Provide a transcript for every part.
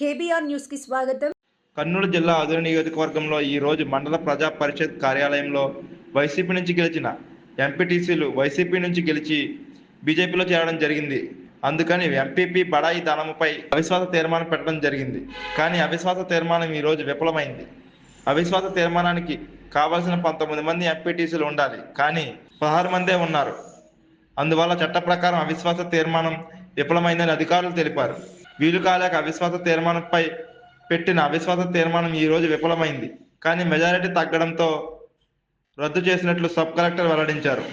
KBR న్యూస్కి స్వాగతం. కర్నూలు జిల్లా అదురు నియోజకవర్గంలో ఈ రోజు మండల ప్రజా పరిషత్ కార్యాలయంలో వైసీపీ నుంచి గెలిచిన ఎంపీటీసీలు వైసీపీ నుంచి గెలిచి బీజేపీలో చేరడం జరిగింది. అందుకని ఎంపీపీ బడాయి దానముపై అవిశ్వాస తీర్మానం పెట్టడం జరిగింది. కానీ అవిశ్వాస తీర్మానం ఈ రోజు విఫలమైంది. అవిశ్వాస తీర్మానానికి కావాల్సిన పంతొమ్మిది మంది ఎంపీటీసీలు ఉండాలి. కానీ పదహారు మందే ఉన్నారు. అందువల్ల చట్ట ప్రకారం అవిశ్వాస తీర్మానం విఫలమైందని అధికారులు తెలిపారు. వీలు కాలేక అవిశ్వాస తీర్మానంపై పెట్టిన అవిశ్వాస తీర్మానం ఈ రోజు విఫలమైంది. కానీ మెజారిటీ తగ్గడంతో రద్దు చేసినట్లు సబ్ కలెక్టర్ వెల్లడించారు.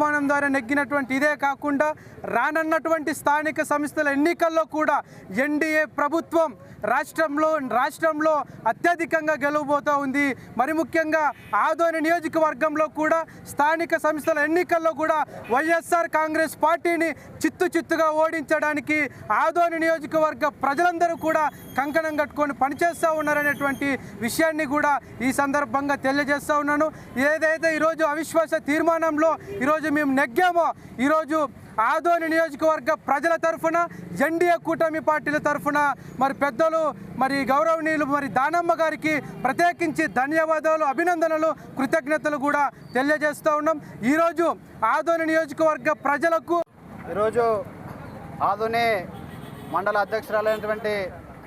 తీర్మానం ద్వారా నెగ్గినటువంటి ఇదే కాకుండా రానున్నటువంటి స్థానిక సంస్థల ఎన్నికల్లో కూడా ఎన్డీఏ ప్రభుత్వం రాష్ట్రంలో రాష్ట్రంలో అత్యధికంగా గెలవబోతూ ఉంది. మరి ముఖ్యంగా ఆదోని నియోజకవర్గంలో కూడా స్థానిక సంస్థల ఎన్నికల్లో కూడా వైఎస్ఆర్ కాంగ్రెస్ పార్టీని చిత్తు చిత్తుగా ఓడించడానికి ఆదోని నియోజకవర్గ ప్రజలందరూ కూడా కంకణం కట్టుకొని పనిచేస్తూ ఉన్నారనేటువంటి విషయాన్ని కూడా ఈ సందర్భంగా తెలియజేస్తూ ఉన్నాను. ఏదైతే ఈరోజు అవిశ్వాస తీర్మానంలో ఈరోజు మేము నెగ్గామో ఈరోజు ఆదోని నియోజకవర్గ ప్రజల తరఫున ఎన్డీఏ కూటమి పార్టీల తరఫున మరి పెద్దలు మరి గౌరవనీయులు మరి దానమ్మ గారికి ప్రత్యేకించి ధన్యవాదాలు అభినందనలు కృతజ్ఞతలు కూడా తెలియజేస్తూ ఉన్నాం. ఈరోజు ఆదోని నియోజకవర్గ ప్రజలకు ఈరోజు ఆదోని మండల అధ్యక్షురాలైనటువంటి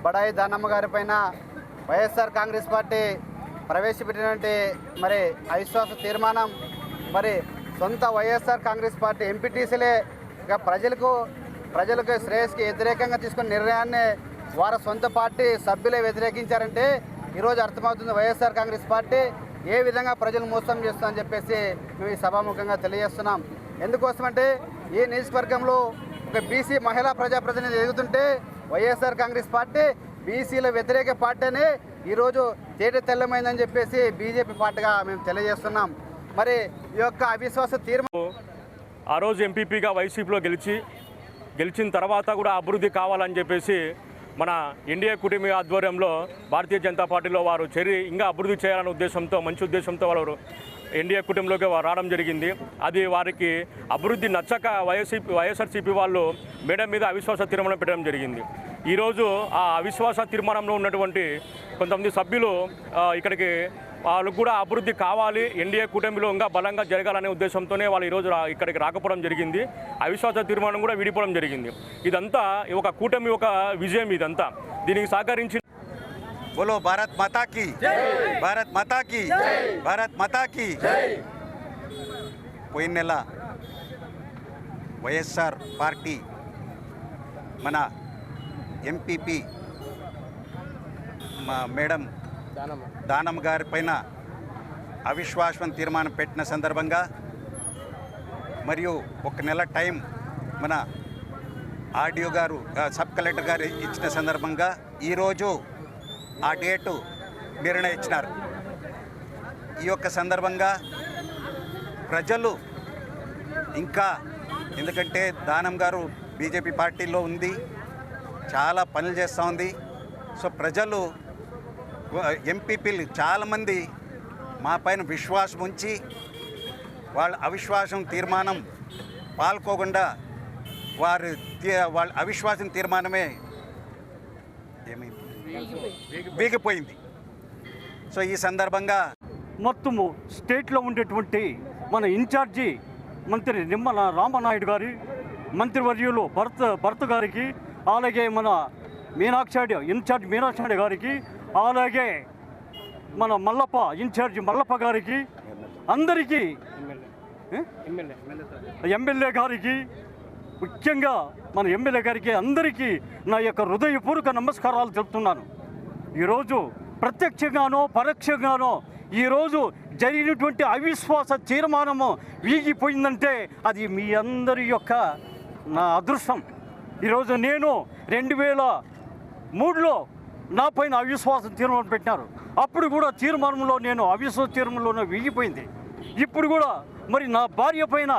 బడాయి దానమ్మ గారి పైన వైఎస్ఆర్ కాంగ్రెస్ పార్టీ ప్రవేశపెట్టినటువంటి మరి అవిశ్వాస తీర్మానం మరి సొంత వైఎస్ఆర్ కాంగ్రెస్ పార్టీ ఎంపీటీసీలే ఇక ప్రజలకు ప్రజలకు శ్రేయస్కి వ్యతిరేకంగా తీసుకున్న నిర్ణయాన్ని వారి సొంత పార్టీ సభ్యులే వ్యతిరేకించారంటే ఈరోజు అర్థమవుతుంది వైఎస్ఆర్ కాంగ్రెస్ పార్టీ ఏ విధంగా ప్రజలు మోసం చేస్తుందని చెప్పేసి మేము ఈ సభాముఖంగా తెలియజేస్తున్నాం. ఎందుకోసమంటే ఈ నియోజకవర్గంలో ఒక బీసీ మహిళా ప్రజాప్రతినిధి ఎదుగుతుంటే వైఎస్ఆర్ కాంగ్రెస్ పార్టీ బీసీల వ్యతిరేక పార్టీ అని ఈరోజు తేట తెల్లమైందని చెప్పేసి బీజేపీ పార్టీగా మేము తెలియజేస్తున్నాం. మరి ఈ యొక్క అవిశ్వాస తీర్మానం ఆ రోజు ఎంపీపీగా వైసీపీలో గెలిచి గెలిచిన తర్వాత కూడా అభివృద్ధి కావాలని చెప్పేసి మన ఎన్డీఏ కుటుంబ ఆధ్వర్యంలో భారతీయ జనతా పార్టీలో వారు చేరి ఇంకా అభివృద్ధి చేయాలనే ఉద్దేశంతో మంచి ఉద్దేశంతో వారు ఎన్డీఏ కుటుంబంలోకి రావడం జరిగింది. అది వారికి అభివృద్ధి నచ్చక వైఎస్సీపీ వైఎస్ఆర్సీపీ వాళ్ళు మేడం మీద అవిశ్వాస తీర్మానం పెట్టడం జరిగింది. ఈరోజు ఆ అవిశ్వాస తీర్మానంలో ఉన్నటువంటి కొంతమంది సభ్యులు ఇక్కడికి వాళ్ళకు కూడా అభివృద్ధి కావాలి. ఎన్డీఏ కూటమిలో ఇంకా బలంగా జరగాలనే ఉద్దేశంతోనే వాళ్ళు ఈరోజు ఇక్కడికి రాకపోవడం జరిగింది. అవిశ్వాస తీర్మానం కూడా విడిపోవడం జరిగింది. ఇదంతా ఒక కూటమి ఒక విజయం ఇదంతా. దీనికి సహకరించి బోలో భారత్ మతాకి భారత్ మతాకి భారత్ మతాకి పోయిన నెల వైఎస్ఆర్ పార్టీ మన ఎంపీపీ మా మేడం దానమ్మ. గారి పైన అవిశ్వాసం తీర్మానం పెట్టిన సందర్భంగా మరియు ఒక నెల టైం మన ఆర్డీఓ గారు సబ్ కలెక్టర్ గారు ఇచ్చిన సందర్భంగా ఈరోజు ఆ డేటు నిర్ణయించినారు. ఈ యొక్క సందర్భంగా ప్రజలు ఇంకా ఎందుకంటే దానం గారు బీజేపీ పార్టీలో ఉంది చాలా పనులు చేస్తూ ఉంది. సో ప్రజలు ఎంపీపీలు చాలామంది మా పైన విశ్వాసం ఉంచి వాళ్ళ అవిశ్వాసం తీర్మానం పాల్కోకుండా వారు తీ- వాళ్ళ అవిశ్వాసం తీర్మానమే ఏమైంది? వీగిపోయింది సో ఈ సందర్భంగా మొత్తము స్టేట్లో ఉండేటువంటి మన ఇన్ఛార్జి మంత్రి నిమ్మల రామనాయుడు గారి మంత్రివర్యులు భరత్ భరత్ గారికి అలాగే మన మీనాక్షాడి ఇన్ఛార్జ్ మీనాక్షాడి గారికి అలాగే మన మల్లప్ప ఇన్ఛార్జి మల్లప్ప గారికి అందరికీ? ఎమ్మెల్యే. గారికి ముఖ్యంగా మన ఎమ్మెల్యే గారికి అందరికీ నా యొక్క హృదయపూర్వక నమస్కారాలు తెలుపుతున్నాను. ఈరోజు ప్రత్యక్షంగానో పరోక్షంగానో ఈరోజు జరిగినటువంటి అవిశ్వాస తీర్మానము వీగిపోయిందంటే అది మీ అందరి యొక్క నా అదృష్టం. ఈరోజు నేను రెండు వేల మూడులో నా పైన అవిశ్వాసం తీర్మానం పెట్టినారు. అప్పుడు కూడా తీర్మానంలో నేను అవిశ్వాస తీర్మానంలోనే వీగిపోయింది ఇప్పుడు కూడా మరి నా భార్య పైన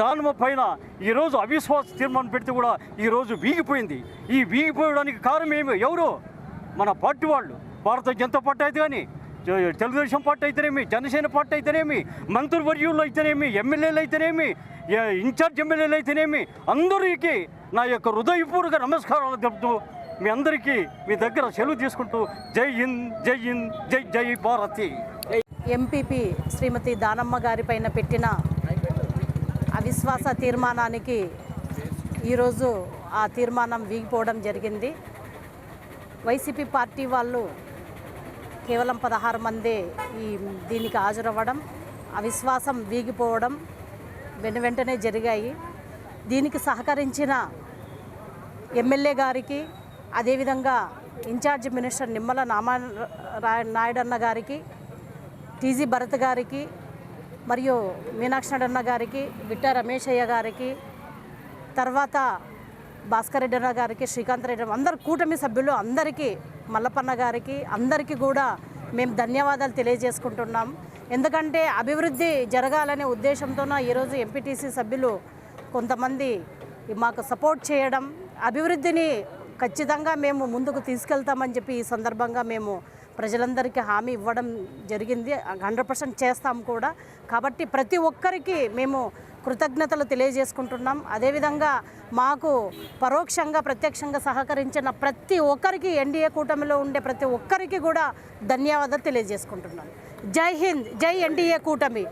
దానమ పైన ఈరోజు అవిశ్వాస తీర్మానం పెడితే కూడా ఈరోజు వీగిపోయింది. ఈ వీగిపోయడానికి కారణం ఏమి? ఎవరు? మన పార్టీ వాళ్ళు. భారత జనతా పార్టీ అయితే కానీ తెలుగుదేశం పార్టీ అయితేనేమి? జనసేన పార్టీ అయితేనేమి? మంత్రివర్యులు అయితేనేమి? ఎమ్మెల్యేలు అయితేనేమి? ఇన్ఛార్జ్ ఎమ్మెల్యేలు అయితేనేమి? అందరికీ నా యొక్క హృదయపూర్వక నమస్కారాలు చెప్తూ మీ అందరికీ మీ దగ్గర సెలవు తీసుకుంటూ జై హింద్ జై హింద్ జై జై భారతి. ఎంపీపీ శ్రీమతి దానమ్మ గారి పైన పెట్టిన అవిశ్వాస తీర్మానానికి ఈరోజు ఆ తీర్మానం వీగిపోవడం జరిగింది. వైసీపీ పార్టీ వాళ్ళు కేవలం పదహారు మందే ఈ దీనికి హాజరవ్వడం అవిశ్వాసం వీగిపోవడం వెను వెంటనే జరిగాయి. దీనికి సహకరించిన ఎమ్మెల్యే గారికి అదేవిధంగా ఇన్ఛార్జ్ మినిస్టర్ నిమ్మల నామా నాయుడన్న గారికి టీజీ భరత్ గారికి మరియు మీనాక్షి అన్న గారికి విట్ట రమేశయ్య గారికి తర్వాత భాస్కర్ రెడ్డి అన్న గారికి శ్రీకాంత్ రెడ్డి అందరు కూటమి సభ్యులు అందరికీ మల్లపన్న గారికి అందరికీ కూడా మేము ధన్యవాదాలు తెలియజేసుకుంటున్నాం. ఎందుకంటే అభివృద్ధి జరగాలనే ఉద్దేశంతోన ఈరోజు ఎంపీటీసీ సభ్యులు కొంతమంది మాకు సపోర్ట్ చేయడం అభివృద్ధిని ఖచ్చితంగా మేము ముందుకు తీసుకెళ్తామని చెప్పి ఈ సందర్భంగా మేము ప్రజలందరికీ హామీ ఇవ్వడం జరిగింది. హండ్రెడ్ పర్సెంట్ చేస్తాం కూడా. కాబట్టి ప్రతి ఒక్కరికి మేము కృతజ్ఞతలు తెలియజేసుకుంటున్నాం. అదేవిధంగా మాకు పరోక్షంగా ప్రత్యక్షంగా సహకరించిన ప్రతి ఒక్కరికి ఎన్డీఏ కూటమిలో ఉండే ప్రతి ఒక్కరికి కూడా ధన్యవాదాలు తెలియజేసుకుంటున్నాను జై హింద్ జై ఎన్డీఏ కూటమి.